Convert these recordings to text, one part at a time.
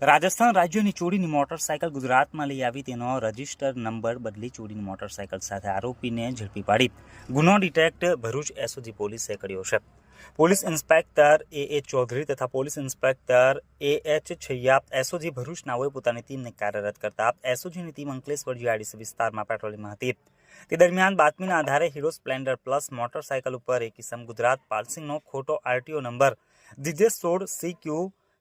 રાજસ્થાન રાજ્યની ચોરીની મોટરસાયકલ ગુજરાતમાં લઈ આવી તેનો રજિસ્ટર નંબર બદલી ચોરીની મોટરસાયકલ સાથે આરોપીને ઝડપી પાડી. ગુનો ડિટેક્ટ ભરૂચ એસઓજી પોલીસે કર્યો છે. Police inspector A A Chaudhari તથા police inspector A H Chhaiya SOG Bharuch નાઓએ પોતાની ટીમને કાર્યરત કરતા એસઓજીની ટીમ અંકલેશ્વર જીઆઈડીસી વિસ્તારમાં પેટ્રોલિંગમાં હતી. તે દરમિયાન બાતમીના આધારે હીરો સ્પ્લેન્ડર પ્લસ મોટરસાયકલ ઉપર એક કિસમ ગુજરાત પાર્સિંગનો ખોટો આરટીઓ નંબર દિજે સોળ સી ક્યુ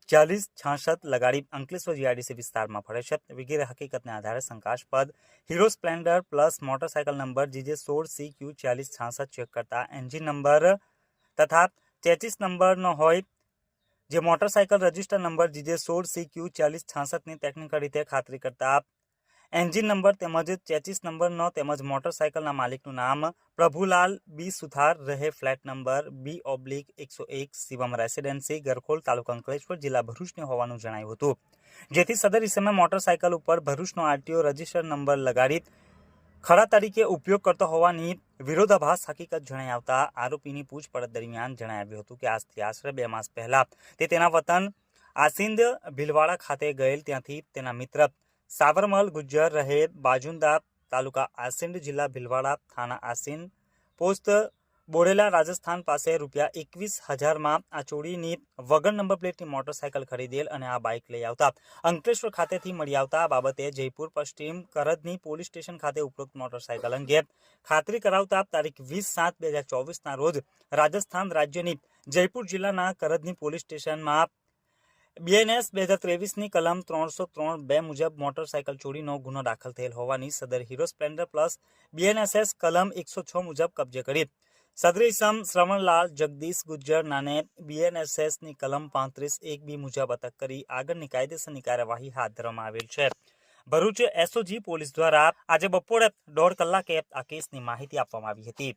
ચાલીસ છાસઠ લગાડી અંકલેશ્વર જીઆઈડીસી વિસ્તારમાં ફરે છે. વગેરે હકીકતને આધારે શંકાસ્પદ. Hero Splendor plus motorcycle number GJ સોળ સી ક્યુ ચાલીસ છાસઠ ચેક કરતા એન્જિન નંબર તથા તેત્રીસ નંબરનો હોય. જે મોટરસાયકલ રજિસ્ટર નંબર જીજે સોળ સી ક્યુ ચાલીસ છાસઠની ટેકનિકલ રીતે ખાતરી કરતા એન્જિન નંબર તેમજ ચેચિસ નંબરનો તેમજ મોટરસાયકલના માલિકનું નામ પ્રભુલાલ બી સુથાર રહે ફ્લેટ નંબર બી ઓબ્લિક એકસો એક શિવમ રેસિડેન્સી, ગરખોલ તાલુકા અંકલેશ્વર, જિલ્લા ભરૂચને હોવાનું જણાયું હતું. જેથી સદર ઇસમે મોટરસાયકલ ઉપર ભરૂચનો આરટીઓ રજિસ્ટર નંબર લગાડી ખરા તરીકે ઉપયોગ કરતો હોવાની વિરોધાભાસ હકીકત જણાઈ આવતા આરોપીની પૂછપરછ દરમિયાન જણાવ્યું હતું કે આજથી આશરે બે માસ પહેલા તે તેના વતન આસિંદ ભીલવાડા ખાતે ગયેલ ત્યાંથી તેના મિત્ર સાબરમલ ગુજ્જર રહે બાજુંદા તાલુકા આસિંડ જિલ્લા ભીલવાડા થાના આસિંડ પોસ્ટ બોડેલા રાજસ્થાન પાસે રૂપિયા એકવીસ હજારમાં આ ચોરીની વગર નંબર પ્લેટની મોટરસાયકલ ખરીદેલ અને આ બાઇક લઈ આવતા અંકલેશ્વર ખાતેથી મળી આવતા બાબતે જયપુર પશ્ચિમ કરદની પોલીસ સ્ટેશન ખાતે ઉપરોક્ત મોટરસાયકલ અંગે ખાતરી કરાવતા તારીખ વીસ સાત બે હજાર ચોવીસના રોજ રાજસ્થાન રાજ્યની જયપુર જિલ્લાના કરદની પોલીસ સ્ટેશનમાં બીએનએસ બે હજાર ત્રેવીસની કલમ ત્રણસો ત્રણ બે મુજબ મોટરસાયકલ ચોરીનો ગુનો દાખલ થયેલ હોવાની સદર હીરો સ્પ્લેન્ડર પ્લસ બીએનએસએસ કલમ એકસો છ મુજબ કબજે કરી. સદરી ઇસમ શ્રવણલાલ, જગદીશ ગુજ્જર નાને બીએનએસએસની કલમ પાંત્રીસ એક બી મુજબ અટક કરી આગળની કાયદેસરની કાર્યવાહી હાથ ધરવામાં આવેલ છે. ભરૂચ એસઓજી પોલીસ દ્વારા આજે બપોરે દોઢ કલાકે આ કેસની માહિતી આપવામાં આવી હતી.